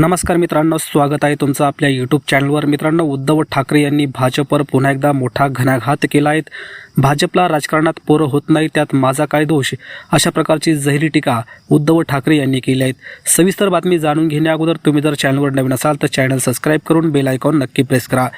नमस्कार मित्रांनो स्वागत आहे तुमचं आपल्या यूट्यूब चॅनलवर मित्रांनो उद्धव ठाकरे यांनी भाजपवर पुन्हा एकदा मोठा घणाघात केला आहे. भाजपला राजकारणात पोरं होत नाही त्यात माझा काय दोष? अशा प्रकारची जहिरी टीका उद्धव ठाकरे यांनी केली आहेत सविस्तर बातमी जाणून घेण्या अगोदर तुम्ही जर चॅनलवर नवीन असाल तर चॅनल सबस्क्राईब करून बेल आयकॉन नक्की प्रेस करा.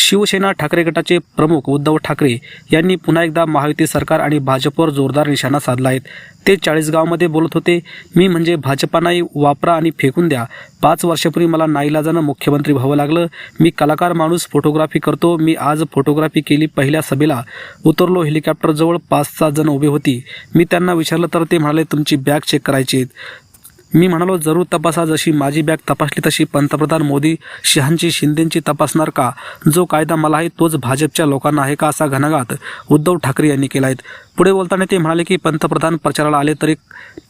शिवसेना ठाकरे गटाचे प्रमुख उद्धव ठाकरे यांनी पुन्हा एकदा महायुती सरकार आणि भाजपवर जोरदार निशाणा साधला आहे. ते चाळीसगावमध्ये बोलत होते मी म्हणजे भाजपा नाही वापरा आणि फेकून द्या. पाच वर्षापूर्वी मला नाईलाजानं मुख्यमंत्री व्हावं लागलं. मी कलाकार माणूस फोटोग्राफी करतो. मी आज फोटोग्राफी केली पहिल्या सभेला. उतरलो हेलिकॉप्टरजवळ पाच सात जण उभे होती. मी त्यांना विचारलं तर ते म्हणाले तुमची बॅग चेक करायची मी म्हणालो जरूर तपासा जशी माझी बॅग तपासली तशी पंतप्रधान मोदी शहांची शिंदेंची तपासणार का? जो कायदा मला आहे तोच भाजपच्या लोकांना आहे का असा घणाघात उद्धव ठाकरे यांनी केला आहे पुढे बोलताना ते म्हणाले की पंतप्रधान प्रचाराला आले तरी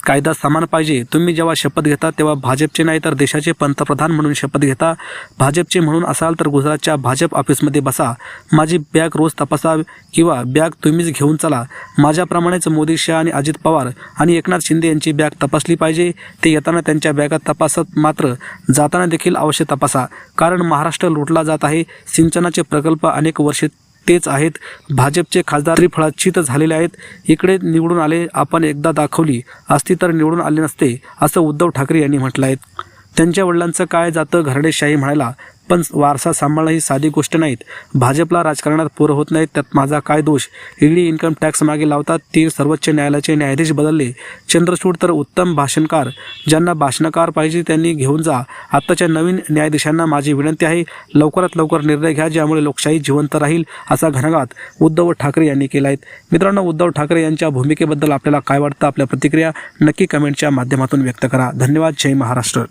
कायदा समान पाहिजे. तुम्ही जेव्हा शपथ घेता तेव्हा भाजपचे नाही तर देशाचे पंतप्रधान म्हणून शपथ घेता. भाजपचे म्हणून असाल तर गुजरातच्या भाजप ऑफिसमध्ये बसा. माझी बॅग रोज तपासा किंवा बॅग तुम्हीच घेऊन चला. माझ्याप्रमाणेच मोदी शहा आणि अजित पवार आणि एकनाथ शिंदे यांची बॅग तपासली पाहिजे. ते येताना त्यांच्या बॅगा तपासत मात्र जाताना देखील अवश्य तपासा. कारण महाराष्ट्र लुटला जात आहे. सिंचनाचे प्रकल्प अनेक वर्षे तेच आहेत. भाजपचे खासदार त्रिफळाचित झालेले आहेत. इकडे निवडून आले आपण एकदा दाखवली. असती तर निवडून आले नसते असं उद्धव ठाकरे यांनी म्हटलं आहे त्यांच्या वडिलांचं काय जातं घरडेशाही म्हणायला पण वारसा सांभाळणं ही साधी गोष्ट नाहीत. भाजपला राजकारणात पुरं होत नाहीत त्यात माझा काय दोष? ईडी इन्कम टॅक्स मागे लावतात ते सर्वोच्च न्यायालयाचे न्यायाधीश बदलले. चंद्रचूड तर उत्तम भाषणकार ज्यांना भाषणकार पाहिजे त्यांनी घेऊन जा. आत्ताच्या नवीन न्यायाधीशांना माझी विनंती आहे लवकरात लवकर निर्णय घ्या ज्यामुळे लोकशाही जिवंत राहील असा घनघात उद्धव ठाकरे यांनी केला आहे मित्रांनो उद्धव ठाकरे यांच्या भूमिकेबद्दल आपल्याला काय वाटतं? आपल्या प्रतिक्रिया नक्की कमेंटच्या माध्यमातून व्यक्त करा. धन्यवाद. जय महाराष्ट्र.